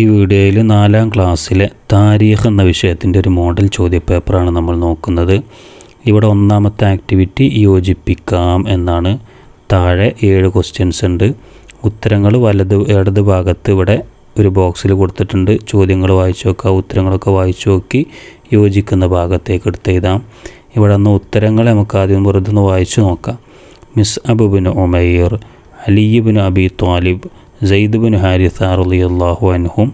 ഈ വീഡിയോയിൽ നാലാം ക്ലാസ്സിലെ താരീഖ് എന്ന വിഷയത്തിന്റെ ഒരു മോഡൽ ചോദ്യപേപ്പറാണ് നമ്മൾ നോക്കുന്നത്. ഇവിടെ ഒന്നാമത്തെ ആക്ടിവിറ്റി യോജിപ്പിക്കാം എന്നാണ്. താഴെ ഏഴ് ക്വസ്റ്റ്യൻസ് ഉണ്ട്. ഉത്തരങ്ങൾ വലത് ഇടത് ഭാഗത്ത് ഇവിടെ ഒരു ബോക്സിൽ കൊടുത്തിട്ടുണ്ട്. ചോദ്യങ്ങൾ വായിച്ചു നോക്കുക ഉത്തരങ്ങളൊക്കെ വായിച്ചു നോക്കി യോജിക്കുന്ന ഭാഗത്തേക്ക് എടുത്ത് എഴുതാം. ഇവിടെ നിന്ന് ഉത്തരങ്ങൾ നമുക്ക് ആദ്യം വെറുതെ ഒന്ന് വായിച്ചു നോക്കാം. മിസ് അബുബിൻ ഒമയ്യർ അലിയുബിൻ അബി ത്വാലിബ് സെയ്ദുബിൻ ഹാരിസ അള്ളാഹു അൻഹും.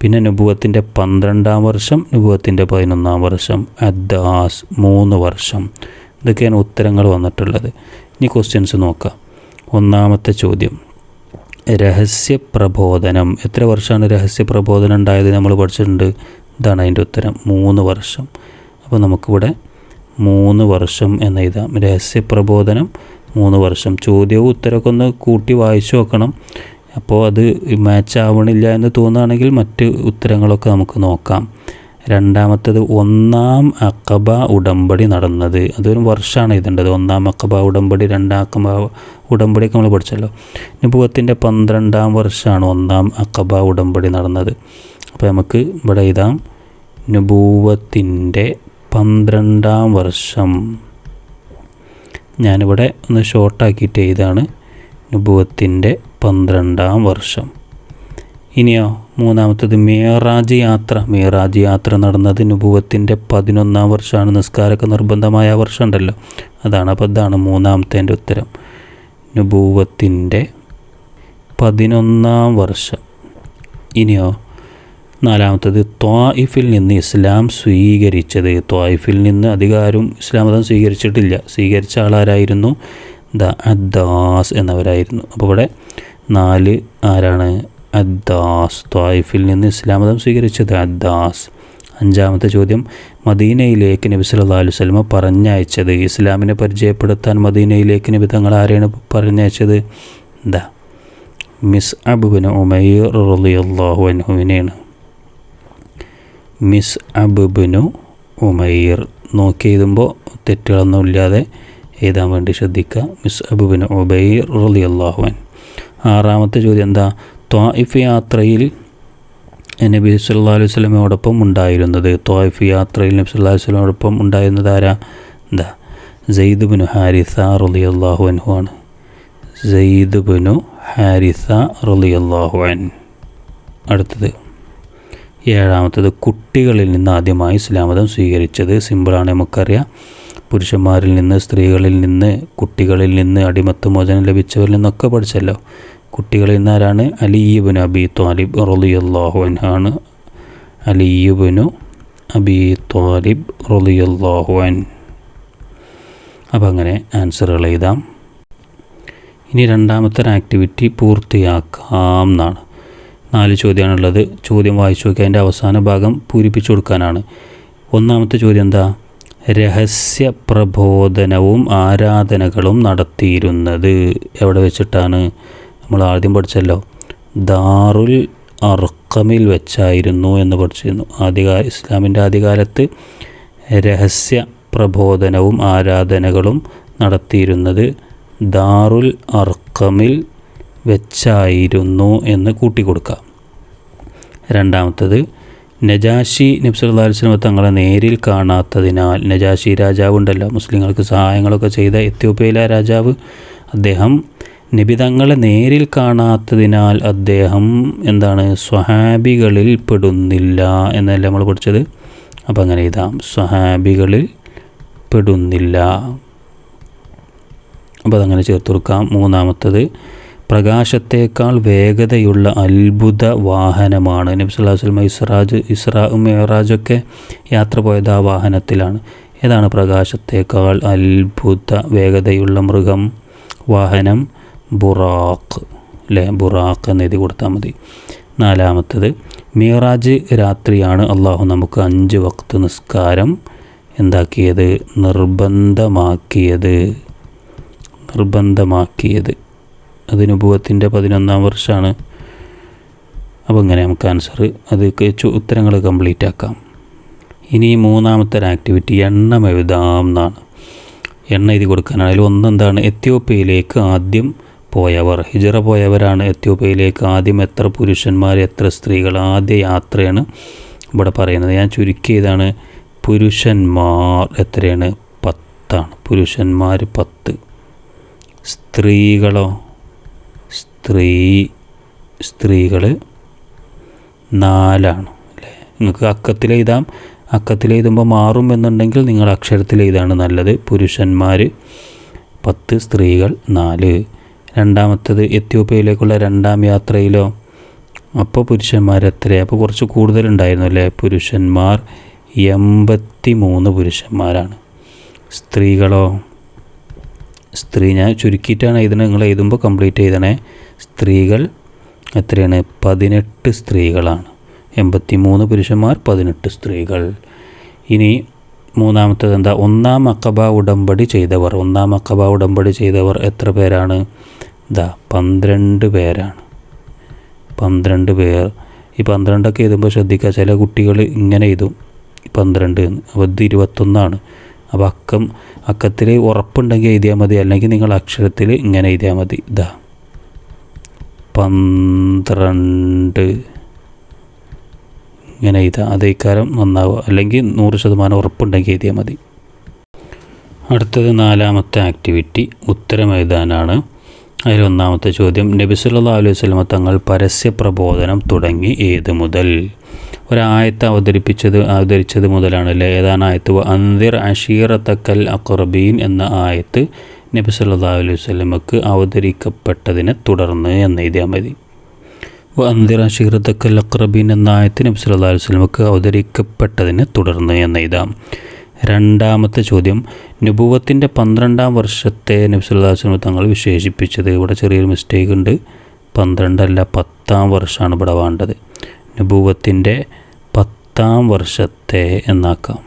പിന്നെ നുബുവത്തിന്റെ പന്ത്രണ്ടാം വർഷം നുബുവത്തിന്റെ പതിനൊന്നാം വർഷം അദ്ദാസ് മൂന്ന് വർഷം. ഇതൊക്കെയാണ് ഉത്തരങ്ങൾ വന്നിട്ടുള്ളത്. ഇനി ക്വസ്റ്റ്യൻസ് നോക്കാം. ഒന്നാമത്തെ ചോദ്യം. രഹസ്യ പ്രബോധനം. എത്ര വർഷമാണ് രഹസ്യ പ്രബോധനം ഉണ്ടായത്? നമ്മൾ പഠിച്ചിട്ടുണ്ട്. ഇതാണ് അതിന്റെ ഉത്തരം. മൂന്ന് വർഷം. അപ്പോൾ നമുക്കിവിടെ മൂന്ന് വർഷം എന്ന് എഴുതാം. രഹസ്യ പ്രബോധനം മൂന്ന് വർഷം. ചോദ്യവും ഉത്തരമൊക്കെ ഒന്ന് കൂട്ടി വായിച്ചു നോക്കണം. അപ്പോൾ അത് മാച്ച് ആവണില്ല എന്ന് തോന്നുകയാണെങ്കിൽ മറ്റ് ഉത്തരങ്ങളൊക്കെ നമുക്ക് നോക്കാം. രണ്ടാമത്തത് ഒന്നാം അക്കബ ഉടമ്പടി നടന്നത്. അതൊരു വർഷമാണ് എഴുതേണ്ടത്. ഒന്നാം അക്കബ ഉടമ്പടി രണ്ടാം അക്കബ ഉടമ്പടിയൊക്കെ നമ്മൾ പഠിച്ചല്ലോ. നുപുവത്തിന്റെ പന്ത്രണ്ടാം വർഷമാണ് ഒന്നാം അക്കബ ഉടമ്പടി നടന്നത്. അപ്പോൾ നമുക്ക് ഇവിടെ എഴുതാം. നുപൂവത്തിന്റെ പന്ത്രണ്ടാം വർഷം. ഞാനിവിടെ ഒന്ന് ഷോർട്ടാക്കിയിട്ട് എഴുതാണ് നുപുവത്തിന്റെ പന്ത്രണ്ടാം വർഷം. ഇനിയോ മൂന്നാമത്തത് മേറാജ് യാത്ര. മേറാജ് യാത്ര നടന്നത് നുഭവത്തിന്റെ പതിനൊന്നാം വർഷമാണ്. നിസ്കാരമൊക്കെ നിർബന്ധമായ വർഷം ഉണ്ടല്ലോ. അതാണ് അപ്പോൾ ഇതാണ് മൂന്നാമത്തെ ഉത്തരം. നുപൂവത്തിന്റെ പതിനൊന്നാം വർഷം. ഇനിയോ നാലാമത്തത് ത്വായിഫിൽ നിന്ന് ഇസ്ലാം സ്വീകരിച്ചത്. ത്വായിഫിൽ നിന്ന് അധികാരം ഇസ്ലാം മതം സ്വീകരിച്ചിട്ടില്ല. സ്വീകരിച്ച ആളാരായിരുന്നു? ദ അദ്ദാസ് എന്നവരായിരുന്നു. അപ്പോൾ ഇവിടെ നാല് ആരാണ്? അദ്ദാസ്. ത്വായിഫിൽ നിന്ന് ഇസ്ലാം മതം സ്വീകരിച്ചത് അദ്ദാസ്. അഞ്ചാമത്തെ ചോദ്യം മദീനയിലേക്ക് നബി അലൈഹി വസല്ലമ പറഞ്ഞയച്ചത്. ഇസ്ലാമിനെ പരിചയപ്പെടുത്താൻ മദീനയിലേക്ക് നബി തങ്ങൾ ആരെയാണ് പറഞ്ഞയച്ചത്? ദ മിസ് അബുബിന് ഉമയ്യർ റളിയല്ലാഹു അൻഹുവിനെയാണ്. മിസ് അബുബിനു ഉമയ്യർ നോക്കി എഴുതുമ്പോൾ തെറ്റുകളൊന്നും ഇല്ലാതെ എഴുതാൻ വേണ്ടി ശ്രദ്ധിക്കുക. മിസ് അബുബിൻ ഒബൈർ റലി അള്ളാഹുവൻ ആറാമത്തെ ചോദ്യം എന്താ? ത്വായിഫ് യാത്രയിൽ നബി സല്ലാ അലൈഹി സ്വലമയോടൊപ്പം ഉണ്ടായിരുന്നത്? ത്വായിഫ് യാത്രയിൽ നബി സല്ലാ അലൈഹി സ്വലമയോടൊപ്പം ഉണ്ടായിരുന്നത് ആരാ? എന്താ? സെയ്ദ് ബിനു ഹാരിസ റലി അള്ളാഹു അൻഹു ആണ്. സെയ്ദ് ബിനു ഹാരിസ റലി അള്ളാഹു അൻ അടുത്തത്. ഏഴാമത്തത് കുട്ടികളിൽ നിന്ന് ആദ്യമായി ഇസ്ലാമതം സ്വീകരിച്ചത് സിമ്പിളാണ് നമുക്കറിയാം. പുരുഷന്മാരിൽ നിന്ന് സ്ത്രീകളിൽ നിന്ന് കുട്ടികളിൽ നിന്ന് അടിമത്ത മോചനം ലഭിച്ചവരിൽ നിന്നൊക്കെ പഠിച്ചല്ലോ. കുട്ടികളിൽ നിന്നാരാണ്? അലിയുബിന് അബി ത്വാലിബ് റളിയല്ലാഹു അൻഹാണ്. അലിയുബിനു അബി ത്വാലിബ് റളിയല്ലാഹു അൻ. അപ്പോൾ അങ്ങനെ ആൻസറുകൾ എഴുതാം. ഇനി രണ്ടാമത്തെ ആക്ടിവിറ്റി പൂർത്തിയാക്കാം എന്നാണ്. നാല് ചോദ്യമാണുള്ളത്. ചോദ്യം വായിച്ചു നോക്കി അതിന്റെ അവസാന ഭാഗം പൂരിപ്പിച്ചു കൊടുക്കാനാണ്. ഒന്നാമത്തെ ചോദ്യം എന്താ? രഹസ്യ പ്രബോധനവും ആരാധനകളും നടത്തിയിരുന്നത്. എവിടെ വെച്ചിട്ടാണ്? നമ്മൾ ആദ്യം പഠിച്ചല്ലോ. ദാറുൽ അർക്കമിൽ വെച്ചായിരുന്നു എന്ന് പഠിച്ചിരുന്നു. ആദ്യകാല ഇസ്ലാമിന്റെ ആദ്യകാലത്ത് രഹസ്യ പ്രബോധനവും ആരാധനകളും നടത്തിയിരുന്നത് ദാറുൽ അർക്കമിൽ വെച്ചായിരുന്നു എന്ന് കൂട്ടിക്കൊടുക്കാം. രണ്ടാമത്തത് നജാഷി നബ്സുല്ലാസ്ലം തങ്ങളെ നേരിൽ കാണാത്തതിനാൽ നജാഷി രാജാവുണ്ടല്ലോ. മുസ്ലിങ്ങൾക്ക് സഹായങ്ങളൊക്കെ ചെയ്ത എത്യോപ്യയിലെ രാജാവ് അദ്ദേഹം. നബി തങ്ങളെ നേരിൽ കാണാത്തതിനാൽ അദ്ദേഹം എന്താണ്? സ്വഹാബികളിൽ പെടുന്നില്ല എന്നല്ല നമ്മൾ പഠിച്ചത്? അപ്പം അങ്ങനെ ഇതാം സ്വഹാബികളിൽ പെടുന്നില്ല. അപ്പോൾ അതങ്ങനെ ചേർത്ത് കൊടുക്കാം. മൂന്നാമത്തത് പ്രകാശത്തേക്കാൾ വേഗതയുള്ള അത്ഭുത വാഹനമാണ് നബി സല്ലല്ലാഹു അലൈഹി ഇസ്രാജ് ഇസ്രാ മെഹറാജൊക്കെ യാത്ര പോയത് ആ വാഹനത്തിലാണ്. ഏതാണ് പ്രകാശത്തേക്കാൾ അത്ഭുത വേഗതയുള്ള മൃഗം? വാഹനം ബുറാഖ് അല്ലേ ബുറാഖ് എന്ന് എഴുതി കൊടുത്താൽ മതി. നാലാമത്തത് മീറാജ് രാത്രിയാണ് അള്ളാഹു നമുക്ക് അഞ്ച് വക്ത് നിസ്കാരം എന്താക്കിയത്? നിർബന്ധമാക്കിയത്. നിർബന്ധമാക്കിയത്. അത് നുപൂവത്തിന്റെ പതിനൊന്നാം വർഷമാണ്. അപ്പോൾ ഇങ്ങനെ നമുക്ക് ആൻസർ അത് ഉത്തരങ്ങൾ കംപ്ലീറ്റ് ആക്കാം. ഇനി മൂന്നാമത്തെ ആക്ടിവിറ്റി എണ്ണം എഴുതാം എന്നാണ്. എണ്ണ എഴുതി കൊടുക്കാനാണ് അതിൽ ഒന്നെന്താണ്? എത്യോപ്യയിലേക്ക് ആദ്യം പോയവർ. ഹിജറ പോയവരാണ് എത്യോപ്യയിലേക്ക് ആദ്യം എത്ര പുരുഷന്മാർ എത്ര സ്ത്രീകൾ ആദ്യ യാത്രയാണ് ഇവിടെ പറയുന്നത്. ഞാൻ ചുരുക്കിയതാണ്. പുരുഷന്മാർ എത്രയാണ്? പത്താണ്. പുരുഷന്മാർ പത്ത്. സ്ത്രീകളോ സ്ത്രീ സ്ത്രീകൾ നാലാണ് അല്ലേ? നിങ്ങൾക്ക് അക്കത്തിൽ എഴുതാം. അക്കത്തിൽ മാറും എന്നുണ്ടെങ്കിൽ നിങ്ങൾ അക്ഷരത്തിൽ എഴുതാണ് നല്ലത്. പുരുഷന്മാർ പത്ത് സ്ത്രീകൾ നാല്. രണ്ടാമത്തത് എത്യോപ്യയിലേക്കുള്ള രണ്ടാം യാത്രയിലോ? അപ്പോൾ പുരുഷന്മാർ എത്രയാണ് അപ്പോൾ കുറച്ച് കൂടുതലുണ്ടായിരുന്നു അല്ലേ? പുരുഷന്മാർ എൺപത്തി മൂന്ന് പുരുഷന്മാരാണ്. സ്ത്രീകളോ? സ്ത്രീ ഞാൻ ചുരുക്കിയിട്ടാണ് എഴുതുന്നത് നിങ്ങൾ എഴുതുമ്പോൾ കംപ്ലീറ്റ് എഴുതണേ സ്ത്രീകൾ എത്രയാണ്? പതിനെട്ട് സ്ത്രീകളാണ്. എൺപത്തി മൂന്ന് പുരുഷന്മാർ പതിനെട്ട് സ്ത്രീകൾ. ഇനി മൂന്നാമത്തത് എന്താ? ഒന്നാം അക്കബ ഉടമ്പടി ചെയ്തവർ. ഒന്നാം അക്കബ ഉടമ്പടി ചെയ്തവർ എത്ര പേരാണ്? ഇതാ പന്ത്രണ്ട് പേരാണ്. പന്ത്രണ്ട് പേർ. ഈ പന്ത്രണ്ടൊക്കെ എഴുതുമ്പോൾ ശ്രദ്ധിക്കുക ചില കുട്ടികൾ ഇങ്ങനെ എഴുതും. പന്ത്രണ്ട് എന്ന്. അപ്പോൾ ഇത് ഇരുപത്തൊന്നാണ്. അപ്പോൾ അക്കം അക്കത്തിൽ ഉറപ്പുണ്ടെങ്കിൽ എഴുതിയാൽ മതി. അല്ലെങ്കിൽ നിങ്ങൾ അക്ഷരത്തിൽ ഇങ്ങനെ എഴുതിയാൽ മതി. ഇതാ. പന്ത്രണ്ട്. ഇങ്ങനെ എഴുതാം. അതേ കാരം നന്നാവുക. അല്ലെങ്കിൽ നൂറ് ശതമാനം ഉറപ്പുണ്ടെങ്കിൽ എഴുതിയാൽ മതി. അടുത്തത് നാലാമത്തെ ആക്ടിവിറ്റി. ഉത്തരം എഴുതാനാണ്. അതിലൊന്നാമത്തെ ചോദ്യം. നബിസുല്ലാ അലൈഹി സ്വലമ തങ്ങൾ പരസ്യ പ്രബോധനം തുടങ്ങി ഏത് മുതൽ? ഒരായത്ത് അവതരിപ്പിച്ചത് അവതരിച്ചത് മുതലാണ് അല്ലേ ഏതാണ് ആയത്ത്? അന്തിർ അഷീറത്തക്കൽ അക്രബീൻ എന്ന ആയത്ത് നബി സല്ലാ അലൈഹി വസല്ലമക്ക് അവതരിക്കപ്പെട്ടതിനെ തുടർന്ന് എന്ന് എഴുതിയാൽ മതി. അന്തിർ അഷീറത്തക്കൽ അക്രബീൻ എന്ന ആയത്ത് നബി സല്ലാ അലൈഹി വസല്ലമക്ക് അവതരിക്കപ്പെട്ടതിനെ തുടർന്ന് എന്ന് എഴുതാം. രണ്ടാമത്തെ ചോദ്യം. നുബുവത്തിന്റെ പന്ത്രണ്ടാം വർഷത്തെ നബി നബ്സുല്ലാസ്ലമ തങ്ങൾ വിശേഷിപ്പിച്ചത്. ഇവിടെ ചെറിയൊരു മിസ്റ്റേക്ക് ഉണ്ട്. പന്ത്രണ്ടല്ല പത്താം വർഷമാണ് ഇവിടെ വേണ്ടത്. നുബുവത്തിന്റെ പത്താം വർഷത്തെ എന്നാക്കാം.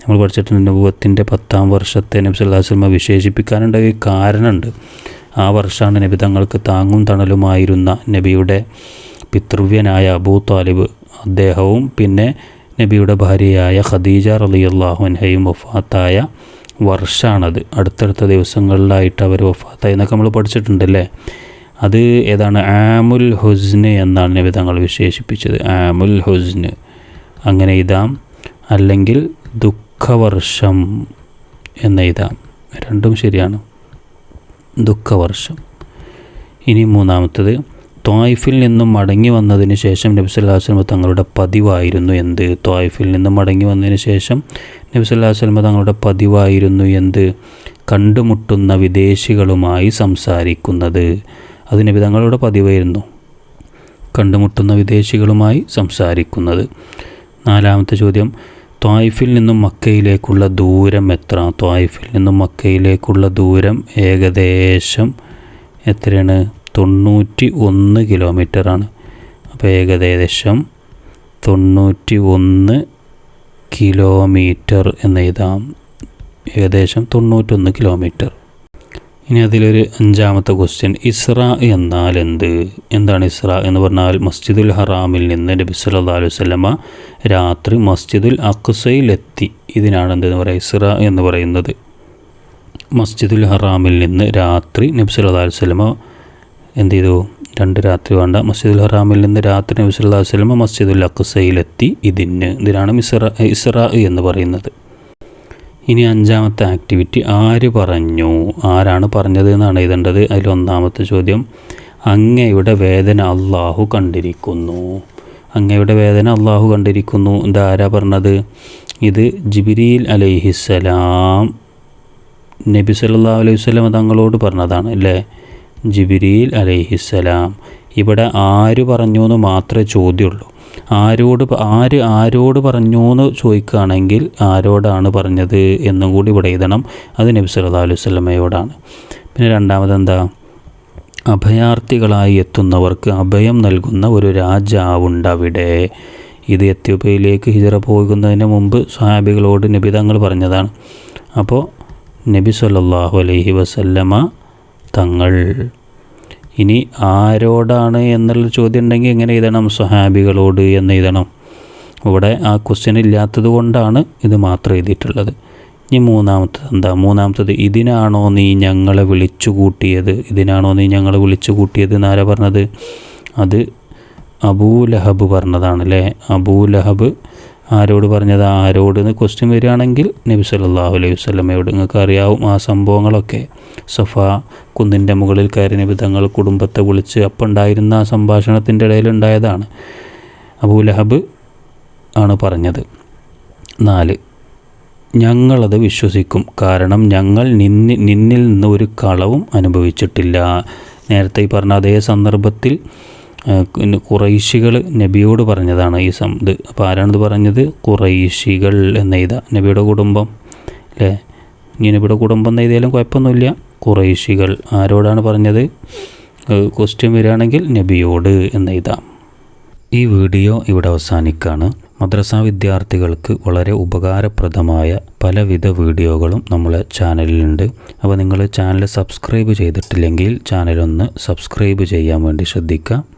നമ്മൾ പഠിച്ചിട്ടുണ്ട് നബൂവത്തിന്റെ പത്താം വർഷത്തെ നബി നബ്സുല്ലാസ്ലമ വിശേഷിപ്പിക്കാനുണ്ടായ കാരണമുണ്ട്. ആ വർഷമാണ് നബി തങ്ങൾക്ക് താങ്ങും തണലുമായിരുന്ന നബിയുടെ പിതൃവ്യനായ അബൂ താലിബ് അദ്ദേഹവും പിന്നെ നബിയുടെ ഭാര്യയായ ഖദീജ റളിയല്ലാഹു അൻഹയും വഫാത്തായ വർഷമാണത് അടുത്തടുത്ത ദിവസങ്ങളിലായിട്ട് അവർ വഫാത്തായി എന്നൊക്കെ നമ്മൾ പഠിച്ചിട്ടുണ്ടല്ലേ? അത് ഏതാണ്? ആമുൽ ഹുസ്ന് എന്നാണ് നബി തങ്ങൾ വിശേഷിപ്പിച്ചത്. ആമുൽ ഹുസ്ന്. അങ്ങനെ എഴുതാം. അല്ലെങ്കിൽ ദുഃഖവർഷം എന്ന് എഴുതാം. രണ്ടും ശരിയാണ്. ദുഃഖവർഷം. ഇനി മൂന്നാമത്തത്. ത്വായിഫിൽ നിന്നും മടങ്ങി വന്നതിന് ശേഷം നബി തങ്ങളുടെ പതിവായിരുന്നു എന്ത്? ത്വായിഫിൽ നിന്നും മടങ്ങി വന്നതിന് ശേഷം നബി അലൈഹി തങ്ങളുടെ പതിവായിരുന്നു എന്ത്? കണ്ടുമുട്ടുന്ന വിദേശികളുമായി സംസാരിക്കുന്നത്. അത് വിധങ്ങളുടെ പതിവായിരുന്നു. കണ്ടുമുട്ടുന്ന വിദേശികളുമായി സംസാരിക്കുന്നത്. നാലാമത്തെ ചോദ്യം ത്വായിഫിൽ നിന്നും മക്കയിലേക്കുള്ള ദൂരം എത്ര? ത്വായിഫിൽ നിന്നും മക്കയിലേക്കുള്ള ദൂരം ഏകദേശം എത്രയാണ്? തൊണ്ണൂറ്റി ഒന്ന് കിലോമീറ്ററാണ്. അപ്പോൾ ഏകദേശം തൊണ്ണൂറ്റി ഒന്ന് കിലോമീറ്റർ എന്ന് എഴുതാം. ഏകദേശം തൊണ്ണൂറ്റൊന്ന് കിലോമീറ്റർ. ഇനി അതിലൊരു അഞ്ചാമത്തെ ക്വസ്റ്റ്യൻ ഇസ്ര എന്നാൽ എന്ത് എന്താണ് ഇസ്ര എന്ന് പറഞ്ഞാൽ മസ്ജിദുൽ ഹറാമിൽ നിന്ന് നബി സല്ലാ അലൈഹി വസല്ലമ രാത്രി മസ്ജിദുൽ അക്സയിലെത്തി. ഇതിനാണ് എന്തെന്ന് പറയുക ഇസ്ര എന്ന് പറയുന്നത്. മസ്ജിദുൽ ഹറാമിൽ നിന്ന് രാത്രി നബി സല്ലാ അലൈഹി വസല്ലമ എന്ത് ചെയ്തു? രണ്ട് രാത്രി വേണ്ട. മസ്ജിദുൽ ഹറാമിൽ നിന്ന് രാത്രി നബി സല്ലാ അലൈഹി വസല്ലമ മസ്ജിദുൽ അക്സയിലെത്തി ഇതിന്. ഇതിനാണ് മിസ്ര ഇസ്ര എന്ന് പറയുന്നത്. ഇനി അഞ്ചാമത്തെ ആക്ടിവിറ്റി ആര് പറഞ്ഞു? ആരാണ് പറഞ്ഞത് എന്നാണ് എഴുതേണ്ടത്. അതിലൊന്നാമത്തെ ചോദ്യം അങ്ങയുടെ വേദന അള്ളാഹു കണ്ടിരിക്കുന്നു. അങ്ങയുടെ വേദന അള്ളാഹു കണ്ടിരിക്കുന്നു. ഇതാരാ പറഞ്ഞത്? ഇത് ജിബിരിയിൽ അലൈഹിസ്സലാം നബി സല്ലാ അലൈഹി സ്വലം തങ്ങളോട് പറഞ്ഞതാണ് അല്ലേ? ജിബിരിയിൽ അലൈഹിസ്സലാം ഇവിടെ ആര് പറഞ്ഞു എന്ന് മാത്രമേ ചോദ്യമുള്ളൂ. ആരോട് ആര് ആരോട് പറഞ്ഞു എന്ന് ചോദിക്കുകയാണെങ്കിൽ ആരോടാണ് പറഞ്ഞത് എന്നും കൂടി ഇവിടെ എഴുതണം. അത് നബി സല്ലല്ലാഹു അലൈഹി വസല്ലമയോടാണ്. പിന്നെ രണ്ടാമതെന്താ? അഭയാർത്ഥികളായി എത്തുന്നവർക്ക് അഭയം നൽകുന്ന ഒരു രാജാവുണ്ടവിടെ ഇത് എത്യോപ്യയിലേക്ക് ഹിജറ പോകുന്നതിന് മുമ്പ് സ്വഹാബികളോട് നബി തങ്ങൾ പറഞ്ഞതാണ്. അപ്പോൾ നബി സല്ലല്ലാഹു അലൈഹി വസല്ലമ തങ്ങൾ ഇനി ആരോടാണ് എന്നുള്ള ചോദ്യം ഉണ്ടെങ്കിൽ എങ്ങനെ എഴുതണം? സ്വഹാബികളോട് എന്ന് എഴുതണം. ഇവിടെ ആ ക്വസ്റ്റ്യൻ ഇല്ലാത്തത് കൊണ്ടാണ് ഇത് മാത്രം എഴുതിയിട്ടുള്ളത്. ഇനി മൂന്നാമത്തത് എന്താ? മൂന്നാമത്തത് ഇതിനാണോ നീ ഞങ്ങളെ വിളിച്ചു കൂട്ടിയത്? ഇതിനാണോ നീ ഞങ്ങളെ വിളിച്ചു കൂട്ടിയത് എന്നാരാ പറഞ്ഞത്? അത് അബൂലഹബ് പറഞ്ഞതാണ് അല്ലേ? അബൂലഹബ് ആരോട് പറഞ്ഞത്? ആരോട് എന്ന് ക്വസ്റ്റ്യൻ വരികയാണെങ്കിൽ നബി സല്ലല്ലാഹു അലൈഹി വസല്ലമയോട്. നിങ്ങൾക്ക് അറിയാവും ആ സംഭവങ്ങളൊക്കെ. സഫ കുന്നിന്റെ മുകളിൽ കയറി നബി തങ്ങൾ കുടുംബത്തെ വിളിച്ച് അപ്പം ഉണ്ടായിരുന്ന ആ സംഭാഷണത്തിന്റെ ഇടയിൽ ഉണ്ടായതാണ് അബൂലഹബ് ആണ് പറഞ്ഞത്. നാല് ഞങ്ങളത് വിശ്വസിക്കും. കാരണം ഞങ്ങൾ നിന്നി നിന്നിൽ നിന്ന് ഒരു കളവും അനുഭവിച്ചിട്ടില്ല. നേരത്തെ ഈ പറഞ്ഞ അതേ സന്ദർഭത്തിൽ കുറൈശികൾ നബിയോട് പറഞ്ഞതാണ് ഈ സം ഇത്. അപ്പോൾ ആരാണിത് പറഞ്ഞത്? കുറൈശികൾ എന്ന ഇതാ നബിയുടെ കുടുംബം. അല്ലേ ഇനി നബിയുടെ കുടുംബം എന്ന് എഴുതിയാലും കുഴപ്പമൊന്നുമില്ല. കുറൈശികൾ. ആരോടാണ് പറഞ്ഞത്? ക്വസ്റ്റ്യൻ വരികയാണെങ്കിൽ നബിയോട് എന്നെഴുതാം ഈ വീഡിയോ ഇവിടെ അവസാനിക്കുകയാണ് മദ്രസ വിദ്യാർത്ഥികൾക്ക് വളരെ ഉപകാരപ്രദമായ പലവിധ വീഡിയോകളും നമ്മളെ ചാനലിലുണ്ട്. അപ്പോൾ നിങ്ങൾ ചാനൽ സബ്സ്ക്രൈബ് ചെയ്തിട്ടില്ലെങ്കിൽ ചാനലൊന്ന് സബ്സ്ക്രൈബ് ചെയ്യാൻ വേണ്ടി ശ്രദ്ധിക്കുക.